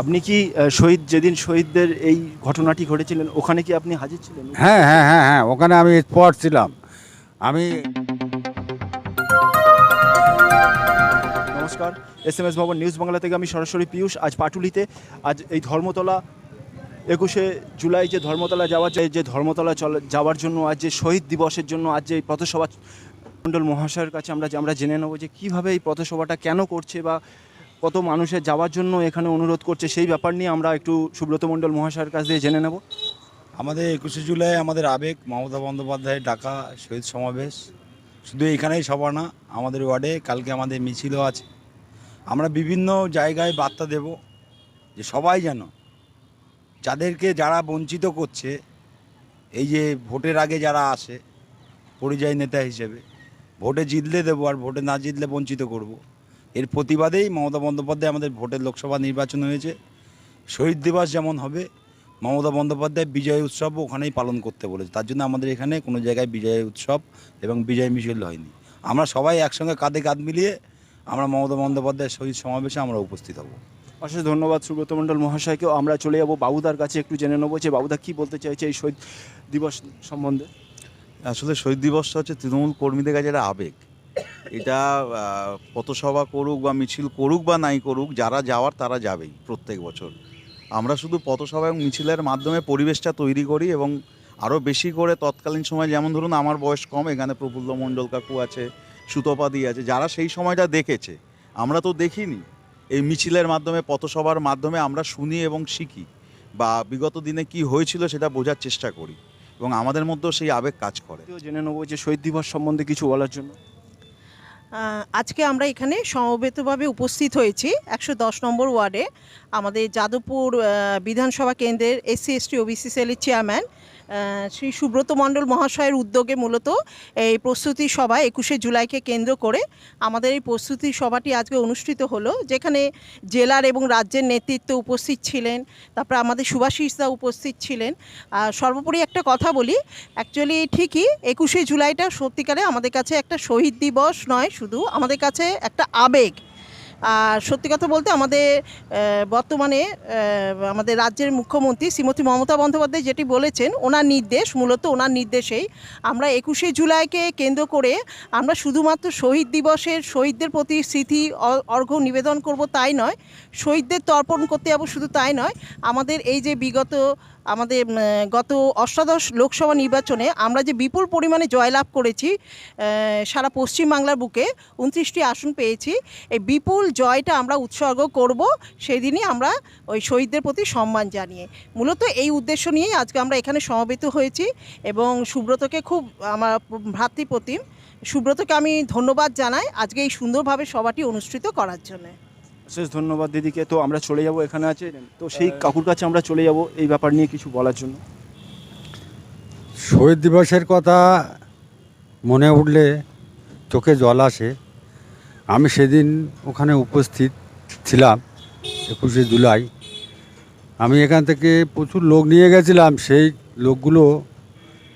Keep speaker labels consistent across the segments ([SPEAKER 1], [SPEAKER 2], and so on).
[SPEAKER 1] আপনি কি শহীদ যেদিন শহীদদের এই ঘটনাটি ঘটেছিলেন ওখানে কি আপনি হাজির ছিলেন?
[SPEAKER 2] হ্যাঁ হ্যাঁ হ্যাঁ হ্যাঁ ওখানে আমি স্পট ছিলাম। আমি
[SPEAKER 1] নমস্কার এস এম এস ভবন নিউজ বাংলা থেকে আমি সরাসরি পীয়ূষ আজ পাটুলিতে। আজ এই ধর্মতলা একুশে জুলাই যে ধর্মতলা যাওয়ার যে যে ধর্মতলা চলা যাওয়ার জন্য আজ যে শহীদ দিবসের জন্য আজ যে এই পথসভা মণ্ডল মহাশয়ের কাছে আমরা আমরা জেনে নেব যে কীভাবে এই পথসভাটা কেন করছে বা কত মানুষের যাওয়ার জন্য এখানে অনুরোধ করছে, সেই ব্যাপার নিয়ে আমরা একটু সুব্রত মণ্ডল মহাশয়ের কাছ দিয়ে জেনে নেব।
[SPEAKER 3] আমাদের একুশে জুলাই আমাদের আবেগ, মমতা বন্দ্যোপাধ্যায়ের ডাকা শহীদ সমাবেশ। শুধু এখানেই সভা না, আমাদের ওয়ার্ডে কালকে আমাদের মিছিলও আছে। আমরা বিভিন্ন জায়গায় বার্তা দেব যে সবাই যেন যাদেরকে যারা বঞ্চিত করছে, এই যে ভোটের আগে যারা আসে, পরিযায়ী নেতা হিসেবে, ভোটে জিতলে দেবো আর ভোটে না জিতলে বঞ্চিত করব। এর প্রতিবাদেই মমতা বন্দ্যোপাধ্যায় আমাদের ভোটের লোকসভা নির্বাচন হয়েছে। শহীদ দিবস যেমন হবে মমতা বন্দ্যোপাধ্যায় বিজয় উৎসব ওখানেই পালন করতে বলেছে। তার জন্য আমাদের এখানে কোনো জায়গায় বিজয় উৎসব এবং বিজয় মিছিল হয়নি। আমরা সবাই একসঙ্গে কাঁধে কাঁধ মিলিয়ে আমরা মমতা বন্দ্যোপাধ্যায়ের শহীদ সমাবেশে আমরা উপস্থিত হব।
[SPEAKER 1] অশেষ ধন্যবাদ সুব্রত মণ্ডল মহাশয়কেও। আমরা চলে যাব বাবুদার কাছে একটু জেনে নেব যে বাবুদা কী বলতে চাইছে এই শহীদ দিবস সম্বন্ধে।
[SPEAKER 4] আসলে শহীদ দিবসটা হচ্ছে তৃণমূল কর্মীদের কাছে একটা আবেগ। এটা পথসভা করুক বা মিছিল করুক বা নাই করুক, যারা যাওয়ার তারা যাবেই প্রত্যেক বছর। আমরা শুধু পথসভা এবং মিছিলের মাধ্যমে পরিবেশটা তৈরি করি এবং আরও বেশি করে তৎকালীন সময় যেমন ধরুন আমার বয়স কম, এখানে প্রফুল্ল মণ্ডল কাকু আছে, সুতপাদি আছে, যারা সেই সময়টা দেখেছে, আমরা তো দেখিনি। এই মিছিলের মাধ্যমে, পথসভার মাধ্যমে আমরা শুনি এবং শিখি বা বিগত দিনে কি হয়েছিল সেটা বোঝার চেষ্টা করি এবং আমাদের মধ্যেও সেই আবেগ কাজ করে।
[SPEAKER 1] জেনে নেব যে শহীদ দিবস সম্বন্ধে কিছু বলার জন্য।
[SPEAKER 5] আজকে আমরা এখানে সমবেতভাবে উপস্থিত হয়েছি একশো দশ নম্বর ওয়ার্ডে। আমাদের যাদবপুর বিধানসভা কেন্দ্রের এসসি, এসটি, ওবিসি, সেলের চেয়ারম্যান শ্রী সুব্রত মণ্ডল মহাশয়ের উদ্যোগে মূলত এই প্রস্তুতি সভা একুশে জুলাইকে কেন্দ্র করে আমাদের এই প্রস্তুতি সভাটি আজকে অনুষ্ঠিত হলো, যেখানে জেলার এবং রাজ্যের নেতৃত্ব উপস্থিত ছিলেন, তারপর আমাদের সুভাষিসদা উপস্থিত ছিলেন। আর সর্বোপরি একটা কথা বলি অ্যাকচুয়ালি ঠিকই একুশে জুলাইটা সত্যিকারে আমাদের কাছে একটা শহীদ দিবস নয়, শুধু আমাদের কাছে একটা আবেগ। আর সত্যি কথা বলতে আমাদের বর্তমানে আমাদের রাজ্যের মুখ্যমন্ত্রী শ্রীমতী মমতা বন্দ্যোপাধ্যায় যেটি বলেছেন, ওনার নির্দেশ, মূলত ওনার নির্দেশেই আমরা একুশে জুলাইকে কেন্দ্র করে আমরা শুধুমাত্র শহীদ দিবসের শহীদদের প্রতি স্মৃতি অর্ঘ্য নিবেদন করব তাই নয়, শহীদদের তর্পণ করতে যাব শুধু তাই নয়, আমাদের এই যে বিগত আমাদের গত অষ্টাদশ লোকসভা নির্বাচনে আমরা যে বিপুল পরিমাণে জয়লাভ করেছি সারা পশ্চিমবাংলার বুকে উনত্রিশটি আসন পেয়েছি, এই বিপুল জয়টা আমরা উৎসর্গ করব সেই দিনই আমরা ওই শহীদদের প্রতি সম্মান জানিয়ে। মূলত এই উদ্দেশ্য নিয়েই আজকে আমরা এখানে সমবেত হয়েছি এবং সুব্রতকে খুব আমার ভ্রাতৃপ্রতিম, সুব্রতকে আমি ধন্যবাদ জানাই আজকে এই সুন্দরভাবে সভাটি অনুষ্ঠিত করার জন্য।
[SPEAKER 1] অশেষ ধন্যবাদ দিদিকে। তো আমরা চলে যাব এখানে আছে। তো সেই কাকুর কাছে আমরা চলে যাব এই ব্যাপার নিয়ে কিছু বলার জন্য।
[SPEAKER 2] শহীদ দিবসের কথা মনে উঠলে চোখে জল আসে। আমি সেদিন ওখানে উপস্থিত ছিলাম একুশে জুলাই। আমি এখান থেকে প্রচুর লোক নিয়ে গেছিলাম। সেই লোকগুলো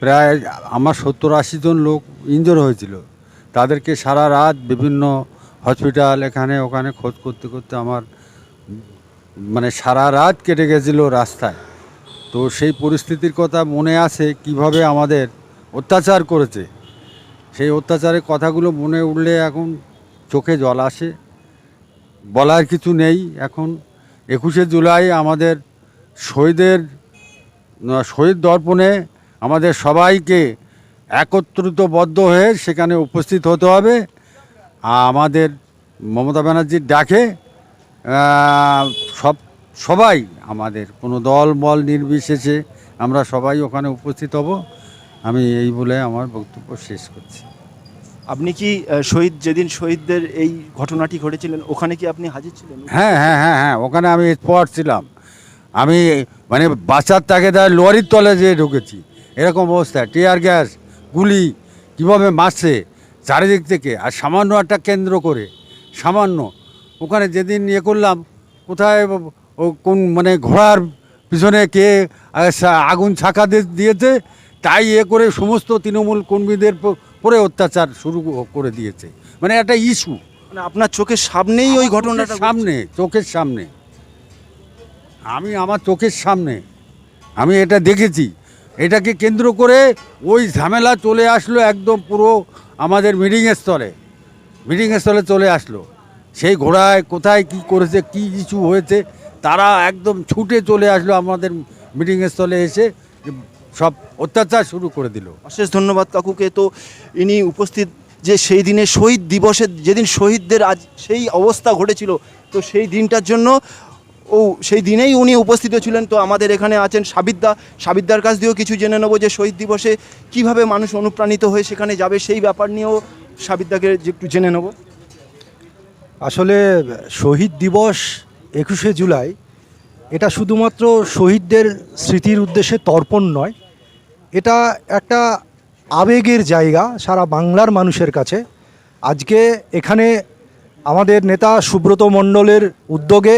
[SPEAKER 2] প্রায় আমার সত্তর আশি জন লোক ইনজোর হয়েছিল। তাদেরকে সারা রাত বিভিন্ন হসপিটাল এখানে, ওখানে খোঁজ করতে করতে আমার মানে সারা রাত কেটে গেছিল রাস্তায়। তো সেই পরিস্থিতির কথা মনে আছে কীভাবে আমাদের অত্যাচার করেছে। সেই অত্যাচারের কথাগুলো মনে উঠলে এখন চোখে জল আসে। বলার কিছু নেই এখন। একুশে জুলাই আমাদের শহীদের, শহীদ দর্পণে আমাদের সবাইকে একত্রিতবদ্ধ হয়ে সেখানে উপস্থিত হতে হবে। আমাদের মমতা ব্যানার্জির ডাকে সব সবাই আমাদের কোনো দল বল নির্বিশেষে আমরা সবাই ওখানে উপস্থিত হব। আমি এই বলে আমার বক্তব্য শেষ করছি।
[SPEAKER 1] আপনি কি শহীদ যেদিন শহীদদের এই ঘটনাটি ঘটেছিলেন ওখানে কি আপনি হাজির ছিলেন?
[SPEAKER 2] হ্যাঁ হ্যাঁ হ্যাঁ হ্যাঁ ওখানে আমি স্পট ছিলাম। আমি মানে বাচ্চার তাকে তার লরির তলে যেয়ে ঢুকেছি। এরকম অবস্থা টিয়ার গ্যাস গুলি কীভাবে মারছে চারিদিক থেকে আর সামান্য একটা কেন্দ্র করে সামান্য। ওখানে যেদিন ইয়ে করলাম কোথায় ও- কোন মানে ঘোড়ার পিছনে কে আগুন ছাকা দিয়ে- দিয়েছে তাই এ করে সমস্ত তৃণমূল কর্মীদের পরে অত্যাচার শুরু করে দিয়েছে। মানে একটা ইস্যু।
[SPEAKER 1] মানে আপনার চোখের সামনেই ওই ঘটনাটা
[SPEAKER 2] সামনে চোখের সামনে। আমি আমার চোখের সামনে আমি এটা দেখেছি। এটাকে কেন্দ্র করে ওই ঝামেলা চলে আসলো একদম পুরো আমাদের মিটিং স্তরে মিটিং স্থলে চলে আসলো। সেই ঘোড়ায় কোথায় কি করেছে, কি কিছু হয়েছে, তারা একদম ছুটে চলে আসলো আমাদের মিটিং স্থলে এসে, সব অত্যাচার শুরু করে দিল।
[SPEAKER 1] অশেষ ধন্যবাদ কাকুকে। তো ইনি উপস্থিত যে সেই দিনে শহীদ দিবসের যেদিন শহীদদের আজ সেই অবস্থা ঘটেছিল, তো সেই দিনটার জন্য ও, সেই দিনেই উনি উপস্থিত ছিলেন। তো আমাদের এখানে আছেন সাবিদ্দা। সাবিদ্দার কাছ দিয়েও কিছু জেনে নেব যে শহীদ দিবসে কীভাবে মানুষ অনুপ্রাণিত হয়ে সেখানে যাবে, সেই ব্যাপার নিয়েও সাবিদ্দাকে একটু জেনে নেব।
[SPEAKER 6] আসলে শহীদ দিবস একুশে জুলাই, এটা শুধুমাত্র শহীদদের স্মৃতির উদ্দেশ্যে তর্পণ নয়, এটা একটা আবেগের জায়গা সারা বাংলার মানুষের কাছে। আজকে এখানে আমাদের নেতা সুব্রত মণ্ডলের উদ্যোগে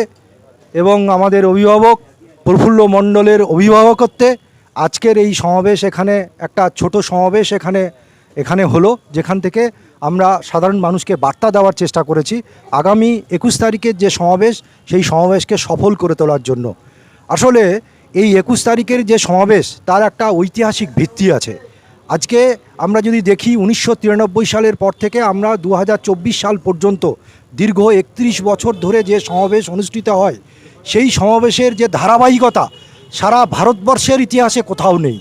[SPEAKER 6] এবং আমাদের অভিভাবক প্রফুল্ল মণ্ডলের অভিভাবকত্বে আজকের এই সমাবেশ এখানে, একটা ছোট সমাবেশ এখানে এখানে হলো, যেখান থেকে আমরা সাধারণ মানুষকে বার্তা দেওয়ার চেষ্টা করেছি। আগামী একুশ তারিখের যে সমাবেশ, সেই সমাবেশকে সফল করে তোলার জন্য। আসলে এই একুশ তারিখের যে সমাবেশ, তার একটা ঐতিহাসিক ভিত্তি আছে। আজকে আমরা যদি দেখি, উনিশশো তিরানব্বই সালের পর থেকে আমরা দু হাজার চব্বিশ সাল পর্যন্ত দীর্ঘ একত্রিশ বছর ধরে যে সমাবেশ অনুষ্ঠিত হয় সেই সমাবেশের যে ধারাবাহিকতা সারা ভারতবর্ষের ইতিহাসে কোথাও নেই।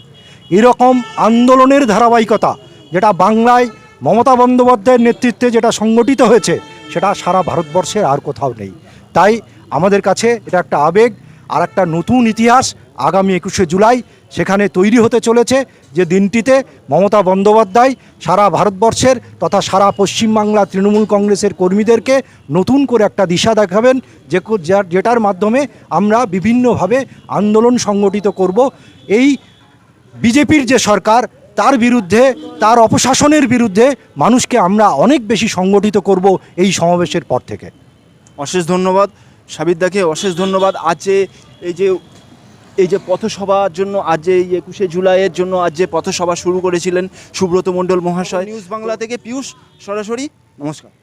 [SPEAKER 6] এরকম আন্দোলনের ধারাবাহিকতা যেটা বাংলায় মমতা বন্দ্যোপাধ্যায়ের নেতৃত্বে যেটা সংগঠিত হয়েছে, সেটা সারা ভারতবর্ষের আর কোথাও নেই। তাই আমাদের কাছে এটা একটা আবেগ আর একটা নতুন ইতিহাস আগামী একুশে জুলাই সেখানে তৈরি হতে চলেছে যে দিনটিতে মমতা বন্দ্যোপাধ্যায় সারা ভারতবর্ষের তথা সারা পশ্চিমবাংলা তৃণমূল কংগ্রেসের কর্মীদেরকে নতুন করে একটা দিশা দেখাবেন যে যেটার মাধ্যমে আমরা বিভিন্নভাবে আন্দোলন সংগঠিত করব। এই বিজেপির যে সরকার, তার বিরুদ্ধে, তার অপশাসনের বিরুদ্ধে মানুষকে আমরা অনেক বেশি সংগঠিত করব এই সমাবেশের পর থেকে।
[SPEAKER 1] অশেষ ধন্যবাদ সাবিদ্দাকে অশেষ ধন্যবাদ। যে এই যে এই যে পথসভার জন্য আজ যে একুশে জুলাইয়ের জন্য আজ যে পথসভা শুরু করেছিলেন সুব্রত মণ্ডল মহাশয়। নিউজ বাংলা থেকে পিয়ুষ সরাসরি, নমস্কার।